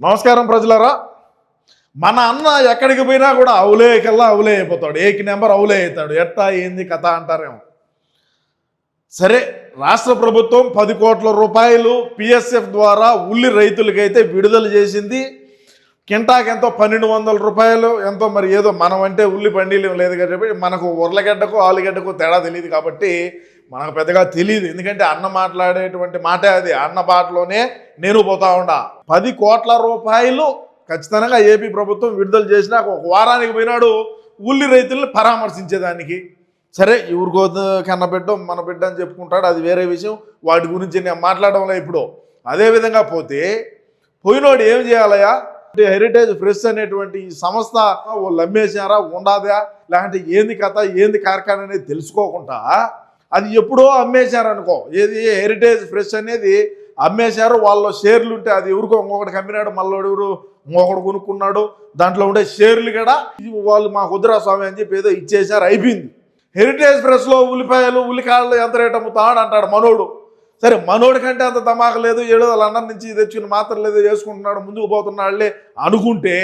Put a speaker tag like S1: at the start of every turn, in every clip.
S1: నమస్కారం ప్రజలరా. మన అన్న ఎక్కడికి పోయినా కూడా అవులే కల్లా అవులే అయిపోతాడు. ఏకి నెంబర్ అవులే అవుతాడు. ఎట్టా ఏంది కథ అంటారేమో. సరే రాష్ట్ర ప్రభుత్వం పది కోట్ల రూపాయలు పిఎస్ఎఫ్ ద్వారా ఉల్లి రైతులకైతే విడుదల చేసింది. కింటాకి ఎంతో పన్నెండు వందల రూపాయలు ఎంతో మరి ఏదో మనం అంటే ఉల్లి పండిలేం లేదు కాబట్టి మనకు ఉర్లగడ్డకు ఆలుగడ్డకు తేడా తెలియదు కాబట్టి మనకు పెద్దగా తెలియదు ఎందుకంటే అన్న మాట్లాడేటువంటి మాటే అది. అన్న బాటలోనే నేను పోతా ఉండా. పది కోట్ల రూపాయలు ఖచ్చితంగా ఏపీ ప్రభుత్వం విడుదల చేసిన ఒక వారానికి పోయినాడు ఉల్లి రైతులను పరామర్శించేదానికి. సరే ఎవరికో కన్న బిడ్డ మన బిడ్డ అని చెప్పుకుంటాడు. అది వేరే విషయం. వాటి గురించి నేను మాట్లాడడంలో ఇప్పుడు. అదేవిధంగా పోతే పోయినోడు ఏం చేయాలయా అంటే హెరిటేజ్ ప్రెస్ అనేటువంటి ఈ సంస్థ వాళ్ళు అమ్మేసారా ఉండాదా? లేదంటే ఏంది కథ ఏంది కార్ఖానా అనేది తెలుసుకోకుండా అది ఎప్పుడో అమ్మేశారనుకో. ఏది హెరిటేజ్ ఫ్రెష్ అనేది అమ్మేశారు వాళ్ళ షేర్లు ఉంటే అది ఎవరికో ఇంకొకటి కమ్మినాడు మళ్ళీ ఎవరు ఇంకొకటి కొనుక్కున్నాడు దాంట్లో ఉండే షేర్లు కూడా ఇది వాళ్ళు మా కుదిరాస్వామి అని చెప్పి ఏదో ఇచ్చేశారు అయిపోయింది. హెరిటేజ్ ఫ్రెష్లో ఉల్లిపాయలు ఉల్లికాయలు ఎంత రేట్ అమ్ముతాడు అంటాడు మనోడు. సరే మనోడి కంటే అంత దమాక లేదు ఏడో లండన్ నుంచి తెచ్చుకుని మాత్రం లేదో చేసుకుంటున్నాడు ముందుకు పోతున్నాడులే అనుకుంటే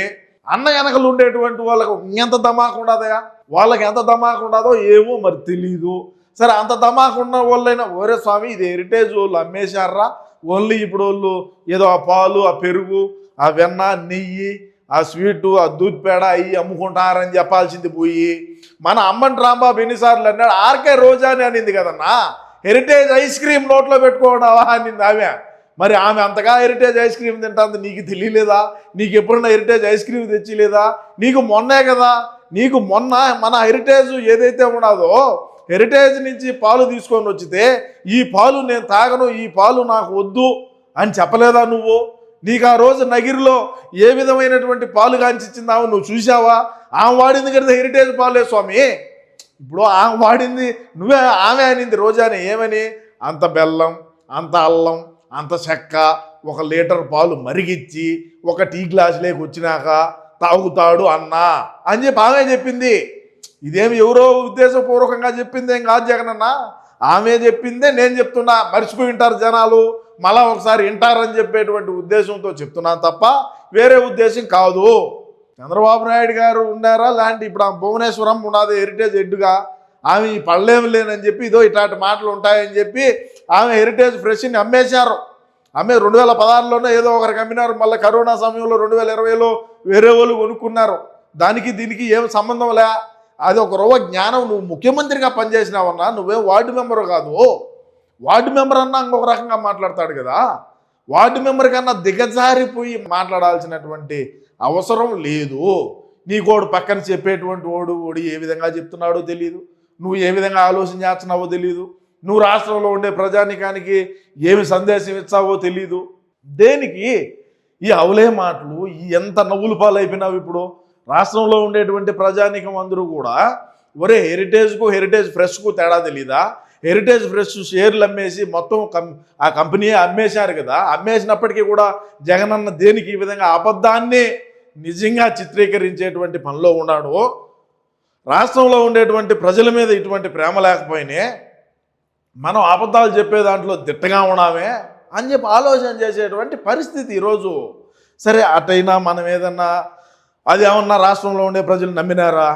S1: అన్న వెనకలు ఉండేటువంటి వాళ్ళకు ఎంత దమాకు ఉండదయా? వాళ్ళకి ఎంత దమాక ఉండదో ఏమో మరి తెలీదు. సరే అంత దమాక ఉన్న వాళ్ళైనా ఓరే స్వామి ఇది హెరిటేజ్ వాళ్ళు అమ్మేశారా? ఓన్లీ ఇప్పుడు వాళ్ళు ఏదో ఆ పాలు ఆ పెరుగు ఆ వెన్న నెయ్యి ఆ స్వీటు ఆ దూద్ పేడ అవి అమ్ముకుంటారని చెప్పాల్సింది పోయి. మన అమ్మన్ రాంబాబు ఎన్నిసార్లు అన్నాడు ఆర్కే రోజా అని అనింది కదన్నా. హెరిటేజ్ ఐస్ క్రీమ్ నోట్లో పెట్టుకోవడావా అనింది ఆమె. మరి ఆమె అంతగా హెరిటేజ్ ఐస్ క్రీమ్ తింటుంది నీకు తెలియలేదా? నీకు ఎప్పుడన్నా హెరిటేజ్ ఐస్ క్రీమ్ తెచ్చిలేదా? నీకు మొన్నే కదా నీకు మొన్న మన హెరిటేజ్ ఏదైతే ఉన్నదో హెరిటేజ్ నుంచి పాలు తీసుకొని వచ్చితే ఈ పాలు నేను తాగను ఈ పాలు నాకు వద్దు అని చెప్పలేదా నువ్వు? నీకు ఆ రోజు నగిరిలో ఏ విధమైనటువంటి పాలు కాంచిచ్చిందావు నువ్వు చూసావా ఆమె వాడింది కదా హెరిటేజ్ పాలే స్వామి. ఇప్పుడు ఆమె వాడింది నువ్వే ఆమె అనింది రోజాని ఏమని? అంత బెల్లం అంత అల్లం అంత చెక్క ఒక లీటర్ పాలు మరిగిచ్చి ఒక టీ గ్లాసులోకి వచ్చినాక తాగుతాడు అన్నా అని చెప్పి ఆమె చెప్పింది. ఇదేమి ఎవరో ఉద్దేశపూర్వకంగా చెప్పింది ఏం కాదు జగనన్న ఆమె చెప్పిందే నేను చెప్తున్నా. మర్చిపోయి ఉంటారు జనాలు. మళ్ళా ఒకసారి వింటారని చెప్పేటువంటి ఉద్దేశంతో చెప్తున్నాను తప్ప వేరే ఉద్దేశం కాదు. చంద్రబాబు నాయుడు గారు ఉన్నారా లాంటి ఇప్పుడు ఆ భువనేశ్వరం ఉన్నది హెరిటేజ్ హెడ్గా ఆమె ఈ పళ్ళేమి లేనని చెప్పి ఇదో ఇట్లాంటి మాటలు ఉంటాయని చెప్పి ఆమె హెరిటేజ్ ఫ్రెష్ని అమ్మేశారు. అమ్మే రెండు వేల పదహారులోనే ఏదో ఒకరికి అమ్మినారు మళ్ళీ కరోనా సమయంలో రెండు వేల ఇరవైలో వేరే వాళ్ళు కొనుక్కున్నారు. దానికి దీనికి ఏం సంబంధం లే? అది ఒక రవ్వ జ్ఞానం. నువ్వు ముఖ్యమంత్రిగా పనిచేసినావన్నా నువ్వేం వార్డు మెంబర్ కాదు. వార్డు మెంబర్ అన్నా ఇంకొక రకంగా మాట్లాడతాడు కదా. వార్డు మెంబర్ కన్నా దిగజారిపోయి మాట్లాడాల్సినటువంటి అవసరం లేదు. నీకోడు పక్కన చెప్పేటువంటి ఓడు ఓడి ఏ విధంగా చెప్తున్నాడో తెలియదు నువ్వు ఏ విధంగా ఆలోచన చేస్తున్నావో తెలియదు నువ్వు రాష్ట్రంలో ఉండే ప్రజానికానికి ఏమి సందేశం ఇచ్చావో తెలీదు. దేనికి? ఈ అవలే మాటలు ఈ ఎంత నవ్వులు పాలైపోయినావు ఇప్పుడు? రాష్ట్రంలో ఉండేటువంటి ప్రజానికం అందరూ కూడా ఒరే హెరిటేజ్కు హెరిటేజ్ ఫ్రెష్కు తేడా తెలీదా? హెరిటేజ్ ఫ్రెష్ షేర్లు అమ్మేసి మొత్తం కం ఆ కంపెనీ అమ్మేశారు కదా? అమ్మేసినప్పటికీ కూడా జగనన్న దేనికి ఈ విధంగా అబద్ధాన్ని నిజంగా చిత్రీకరించేటువంటి పనిలో ఉన్నాడు రాష్ట్రంలో ఉండేటువంటి ప్రజల మీద ఇటువంటి ప్రేమ లేకపోయినే మనం అబద్ధాలు చెప్పే దాంట్లో దిట్టగా ఉన్నామే అని చెప్పి ఆలోచన చేసేటువంటి పరిస్థితి ఈరోజు. సరే అటైనా మనం ఏదన్నా అది ఏమన్నా రాష్ట్రంలో ఉండే ప్రజలు నమ్మినారా?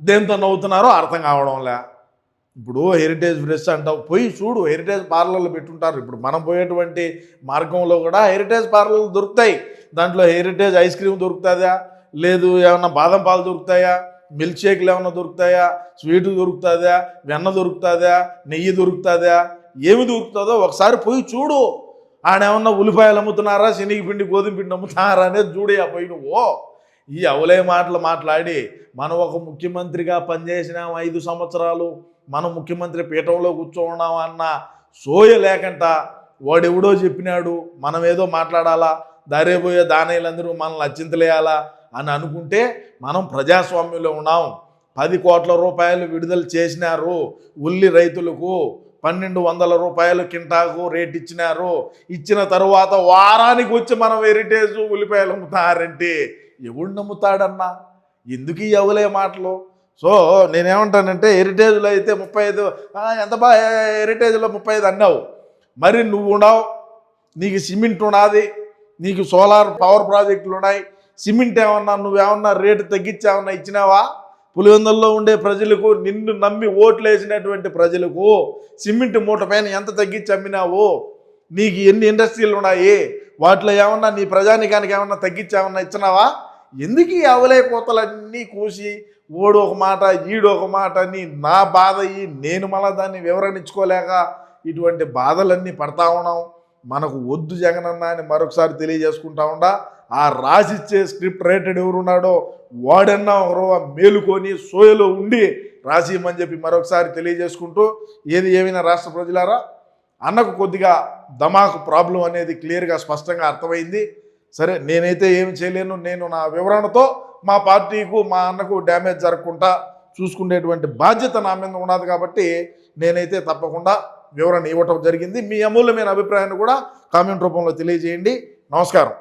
S1: దేంతో నవ్వుతున్నారో అర్థం కావడంలే. ఇప్పుడు హెరిటేజ్ ఫ్రెష్ అంటావు. పోయి చూడు హెరిటేజ్ పార్లర్లు పెట్టుంటారు. ఇప్పుడు మనం పోయేటువంటి మార్గంలో కూడా హెరిటేజ్ పార్లర్లు దొరుకుతాయి. దాంట్లో హెరిటేజ్ ఐస్ క్రీమ్ దొరుకుతుందా లేదు ఏమన్నా బాదం పాలు దొరుకుతాయా? మిల్క్ షేక్లు ఏమన్నా దొరుకుతాయా? స్వీట్ దొరుకుతుందా వెన్న దొరుకుతుందా నెయ్యి దొరుకుతుందా ఏమి దొరుకుతుందో ఒకసారి పోయి చూడు. ఆడేమన్నా ఉల్లిపాయలు అమ్ముతున్నారా? శనగపిండి గోధుమ పిండి అమ్ముతున్నారా? అనేది చూడయా పోయి నువ్వు. ఈ అవలే మాటలు మాట్లాడి మనం ఒక ముఖ్యమంత్రిగా పనిచేసినాం ఐదు సంవత్సరాలు మనం ముఖ్యమంత్రి పీఠంలో కూర్చోన్నాం అన్న సోయ లేకుండా వాడెవడో చెప్పినాడు మనం ఏదో మాట్లాడాలా దారేపోయే దానేలందరూ మనల్ని అచ్చింతలేయాలా అని అనుకుంటే మనం ప్రజాస్వామ్యంలో ఉన్నాం. పది కోట్ల రూపాయలు విడుదల చేసినారు ఉల్లి రైతులకు పన్నెండు వందల రూపాయలు కింటాకు రేట్ ఇచ్చినారు. ఇచ్చిన తరువాత వారానికి వచ్చి మనం హెరిటేజ్ ఉల్లిపాయలు అమ్ముతారంటే ఎవడు నమ్ముతాడన్నా? ఎందుకు ఈ ఎవలే మాటలు? సో నేనేమంటానంటే హెరిటేజ్లో అయితే ముప్పై ఐదు ఎంత బా హెరిటేజ్లో ముప్పై ఐదు అన్నావు. మరి నువ్వు ఉన్నావు నీకు సిమెంట్ ఉన్నది నీకు సోలార్ పవర్ ప్రాజెక్టులు ఉన్నాయి. సిమెంట్ ఏమన్నా నువ్వేమన్నా రేటు తగ్గించామన్నా ఇచ్చినావా? పులివెందుల్లో ఉండే ప్రజలకు నిన్ను నమ్మి ఓట్లు వేసినటువంటి ప్రజలకు సిమెంట్ మూట పైన ఎంత తగ్గించి అమ్మినావు? నీకు ఎన్ని ఇండస్ట్రీలు ఉన్నాయి? వాటిలో ఏమన్నా నీ ప్రజానికానికి ఏమన్నా తగ్గించామన్నా ఇచ్చినావా? ఎందుకు ఈ అవలే కోతలన్నీ కూసి ఓడు ఒక మాట ఈడు ఒక మాట అని నా బాధ అయ్యి నేను మళ్ళీ దాన్ని వివరణించుకోలేక ఇటువంటి బాధలన్నీ పడతా ఉన్నాం. మనకు వద్దు జగనన్న అని మరొకసారి తెలియజేసుకుంటా ఉండా. ఆ రాసిచ్చే స్క్రిప్ట్ రేటెడ్ ఎవరున్నాడో వాడన్నా ఒకరో మేలుకొని సోయలో ఉండి రాసియమని చెప్పి మరొకసారి తెలియజేసుకుంటూ ఏది ఏమైనా రాష్ట్ర ప్రజలారా? అన్నకు కొద్దిగా దమాకు ప్రాబ్లం అనేది క్లియర్గా స్పష్టంగా అర్థమైంది. సరే నేనైతే ఏమి చేయలేను. నేను నా వివరణతో మా పార్టీకు మా అన్నకు డ్యామేజ్ జరగకుండా చూసుకునేటువంటి బాధ్యత నా మీద ఉన్నది కాబట్టి నేనైతే తప్పకుండా వివరణ ఇవ్వటం జరిగింది. మీ అమూల్యమైన అభిప్రాయాన్ని కూడా కామెంట్ రూపంలో తెలియజేయండి. నమస్కారం.